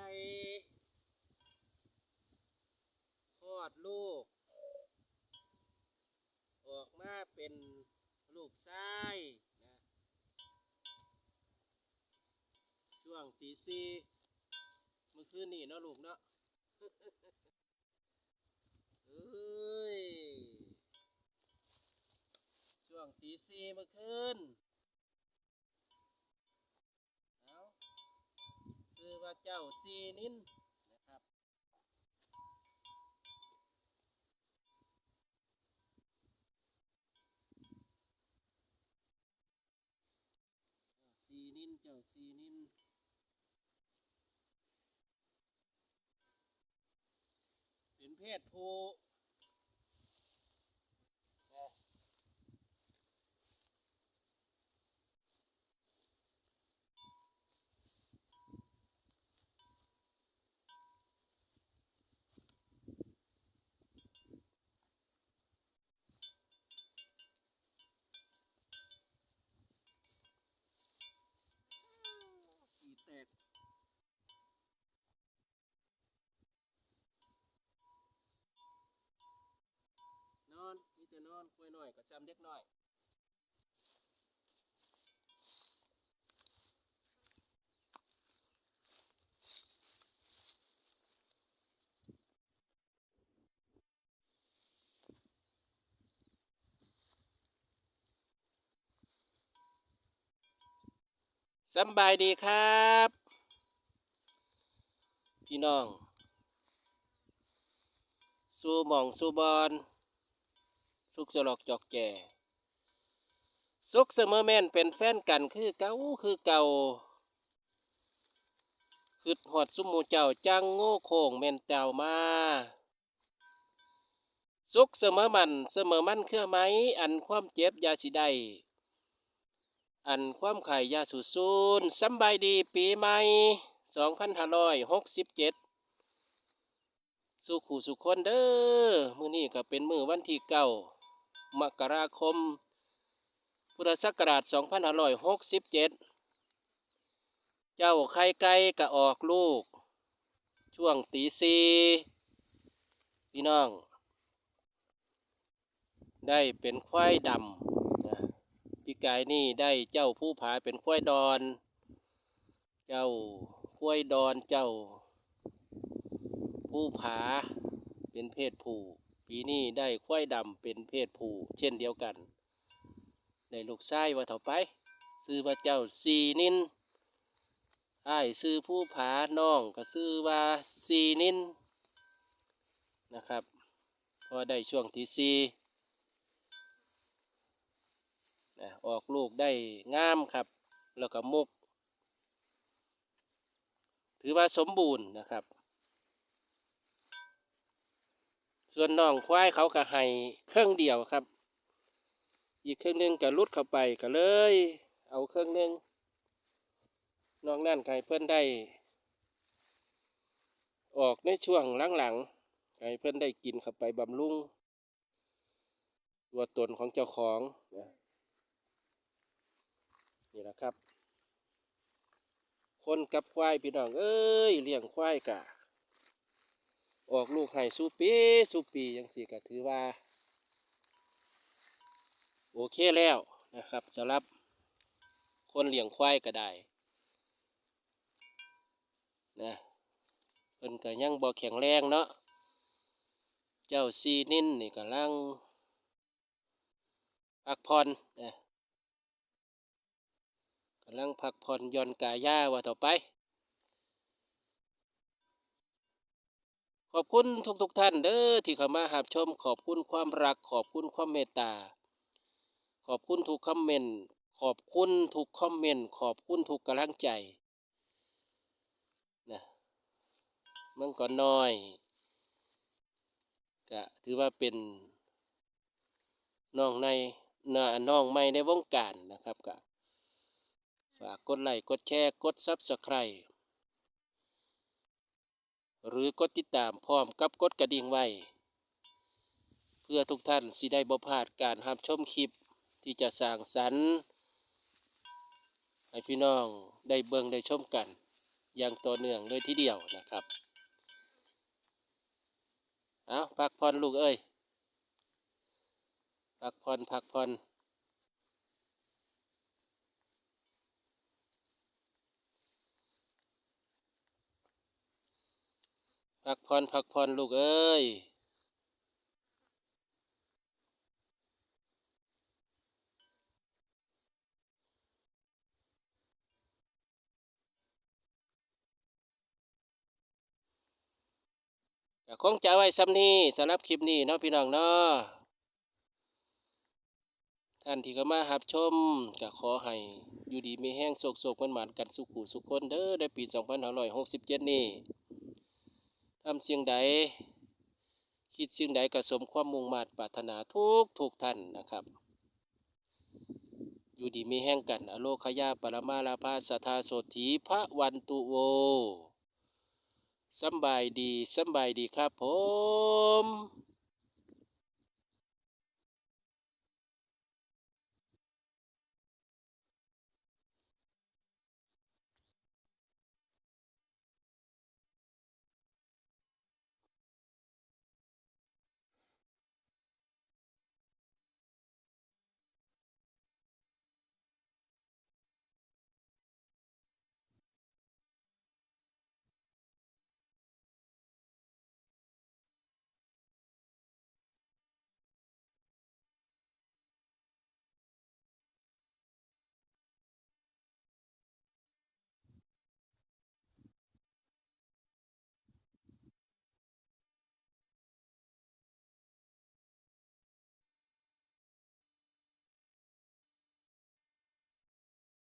ไก่คลอดลูก ออกมาเป็นลูกชายนะช่วงตีสี่เมื่อคืนนี่เนาะลูกเนาะเอ้ยช่วงตีสี่เมื่อคืน คือว่าเจ้าซีนินนะครับซีนินเจ้าซีนินเป็นเพศผู้ นอนคุยหน่อยก็จำเด็กหน่อยสบายดีครับ พี่น้อง สู้หมองสู้บอล สุกสลอกจอกแก่สุกเสมอแม่นเป็นแฟนกันคือเก่าคือเก่าคือหอดสุมมูเจ้าจังโง่โค้งแม่นเจ้ามาสุกเสมอมันเสมอมันเครื่อไหม อันความเจ็บยาสิได้อันความไข่ยาสูซูนสบายดีปีใหม่สองพันห้าร้อยหกสิบเจ็ดสุขูสุขคนเด้อ มื้อนี้ก็เป็นมือวันที่เก้า มกราคม พุทธศักราช 2567 เจ้าไข่ไก่ก็ออกลูก ช่วงตีสีพี่น้อง ได้เป็นควายดำพี่กายนี่ได้เจ้าผู้ผาเป็นควายดอน เจ้าควายดอนเจ้าผู้ผาเป็นเพศผู้ ปีนี้ได้ควายดำเป็นเพศผู้เช่นเดียวกัน ได้ลูกชายว่าเท่าไป ซื้อว่าเจ้าซีนินอ้ายซื้อผู้ผาน้องก็ซื้อว่าซีนินนะครับพอได้ช่วงที่ซีนะออกลูกได้งามครับ แล้วก็มุก ถือว่าสมบูรณ์นะครับ ส่วนน้องควายเขาก็ให้เครื่องเดียวครับ อีกเครื่องหนึงก็ลุดเข้าไปก็เลย เอาเครื่องหนึงน้องนั่นไก่เพื่อนได้ ออกในช่วงหลังๆไก่เพื่อนได้กินเข้าไปบำรุงตัวตนของเจ้าของนะนี่แหละครับ คนกับควายพี่น้องเอ้ยเลี้ยงควายกะ ออกลูกให้สูปีสูปียังสี่ก็ถือว่า โอเคแล้วนะครับสำหรับคนเลี้ยงควายก็ได้นะเพิ่นก็ยังบ่แข็งแรงเนาะเจ้าซีนินนี่กำลังพักผ่อนนะกำลังพักผ่อนย่อนกายาว่าต่อไป ขอบคุณทุกๆทท่านเด้อที่เข้ามาหับชม ขอบคุณความรัก ขอบคุณความเมตตา ขอบคุณทุกคอมเมนต์ขอบคุณทุกคอมเมนต์ขอบคุณทุกกำลังใจนะมันก็น้อยก็ถือว่าเป็นน้องในนาน้องใหม่ในวงการนะครับก็ฝากกดไลค์กดแชร์กดซับสไครต์ หรือกดติดตามพร้อมกับกดกระดิ่งไว้ เพื่อทุกท่านสิได้บ่พลาดการรับชมคลิปที่จะสร้างสรรค์ให้พี่น้องได้เบิ่งได้ชมกัน อย่างต่อเนื่องเลยทีเดียวนะครับ เอาพักผ่อนลูกเอ้ยพักผ่อนพักผ่อน พักผ่อนพักผ่อนลูกเอ้ยคงจะไว้ซ้ำนี้สำหรับคลิปนี้เนาะพี่น้องเนาะท่านที่เข้ามาหับชมก็ขอให้อยู่ดีมีแห้งโศกโศกมันหมานกันสุขุสุขคนเด้อในปี 2567 นี้ ทำเสียงใด คิดเสียงใดก็สมความมุ่งมา่ปรารถนาทุกทุกท่านนะครับ อยู่ดีมีแห้งกัน อโลคยาปรมาลาภาสทาโสถีพระวันตุโวสบายดีสบายดีครับผม